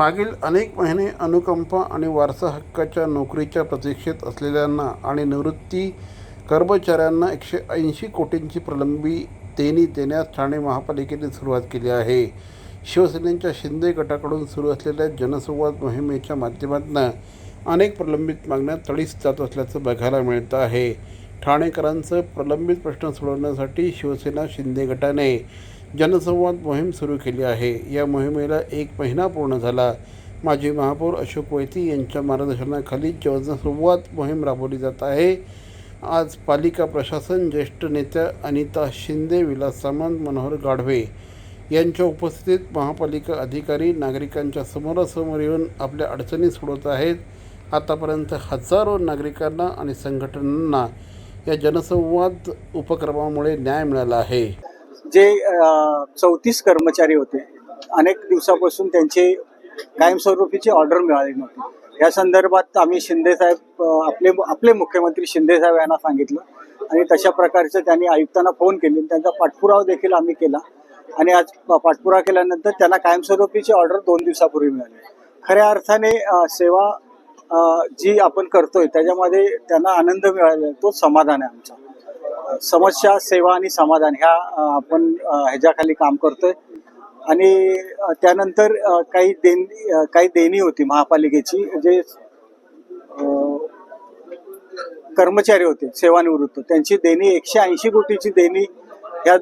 मागील अनेक महिने अनुकंपा आणि वारसा हक्काच्या नोकरीच्या प्रतीक्षेत असलेल्यांना आणि निवृत्ती कर्मचाऱ्यांना एकशे ऐंशी कोटींची प्रलंबी देणी देण्यास ठाणे महापालिकेने सुरुवात केली आहे. शिवसेनेच्या शिंदे गटाकडून सुरू असलेल्या जनसंवाद मोहिमेच्या माध्यमातून अनेक प्रलंबित मागण्या तडीस जात असल्याचं बघायला मिळतं आहे. ठाणेकरांचं प्रलंबित प्रश्न सोडवण्यासाठी शिवसेना शिंदे गटाने जनसंवाद मोहीम सुरू केली आहे. या मोहिमेला एक महिना पूर्ण झाला. माजी महापौर अशोक वैती यांच्या मार्गदर्शनाखाली जनसंवाद मोहीम राबवली जात आहे. आज पालिका प्रशासन ज्येष्ठ नेत्या अनिता शिंदे विलास सामंत मनोहर गाढवे यांच्या उपस्थितीत महापालिका अधिकारी नागरिकांच्या समोरासमोर येऊन आपल्या अडचणी सोडवत आहेत. आतापर्यंत हजारो नागरिकांना आणि संघटनांना या जनसंवाद उपक्रमामुळे न्याय मिळाला आहे. जे चौतीस कर्मचारी होते अनेक दिवसापासून त्यांचे कायमस्वरूपीची ऑर्डर मिळाली नव्हती. या संदर्भात आम्ही शिंदे साहेब आपले आपले मुख्यमंत्री शिंदे साहेब यांना सांगितलं आणि तशा प्रकारचं त्यांनी आयुक्तांना फोन केले त्यांचा पाठपुरावा देखील आम्ही केला. आणि आज पाठपुरा पाठपुरावा केल्यानंतर त्यांना कायमस्वरूपीची ऑर्डर दोन दिवसापूर्वी मिळाली. खऱ्या अर्थाने सेवा जी आपण करतोय त्याच्यामध्ये त्यांना आनंद मिळाला तो समाधान आहे आमचा. समस्या सेवा आणि समाधान ह्या आपण ह्याच्याखाली काम करतोय. आणि त्यानंतर काही देण काही देणी होती महापालिकेची जे कर्मचारी होते सेवानिवृत्त. त्यांची देणी एकशे ऐंशी कोटीची देणी या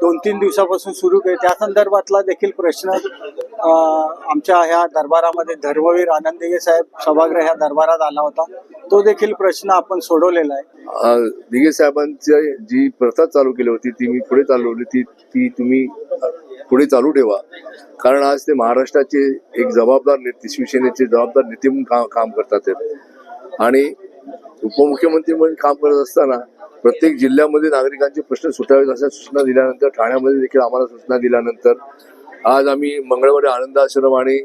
दोन तीन दिवसापासून सुरू केली. त्या संदर्भातला देखील प्रश्न आमच्या ह्या दरबारामध्ये धर्मवीर आनंदगे साहेब सभागृह ह्या दरबारात आला होता. तो देखील प्रश्न आपण सोडवलेला आहे. दिगे साहेबांची जी प्रथा चालू केली होती ती मी पुढे चालवली ती ती तुम्ही पुढे चालू ठेवा. कारण आज ते महाराष्ट्राचे एक जबाबदार नेते शिवसेनेचे जबाबदार नेते म्हणून काम काम करतात आणि उपमुख्यमंत्री म्हणून काम करत असताना प्रत्येक जिल्ह्यामध्ये नागरिकांचे प्रश्न सुटावेत अशा सूचना दिल्यानंतर ठाण्यामध्ये देखील आम्हाला सूचना दिल्यानंतर आज आम्ही मंगळवारी आनंद आश्रम आणि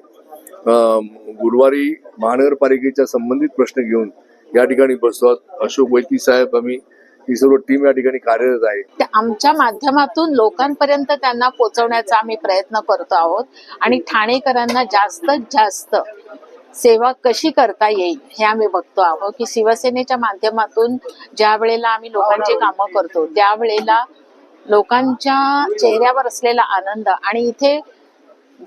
गुरुवारी महानगरपालिकेच्या संबंधित प्रश्न घेऊन या ठिकाणी बसतो अशोक वैती साहेब आम्ही ही सर्व टीम या ठिकाणी कार्यरत आहे. आमच्या माध्यमातून लोकांपर्यंत त्यांना पोहोचवण्याचा आम्ही प्रयत्न करतो आहोत. आणि ठाणेकरांना जास्तीत जास्त सेवा कशी करता येईल हे आम्ही बघतो आहोत. की शिवसेनेच्या माध्यमातून ज्या वेळेला आम्ही लोकांची कामं करतो त्यावेळेला लोकांच्या चेहऱ्यावर असलेला आनंद आणि इथे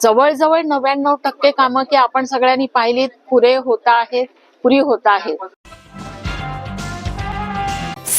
जवळजवळ नव्याण्णव टक्के कामं की आपण सगळ्यांनी पाहिलीत पुरे होत आहेत पुरी होत आहेत.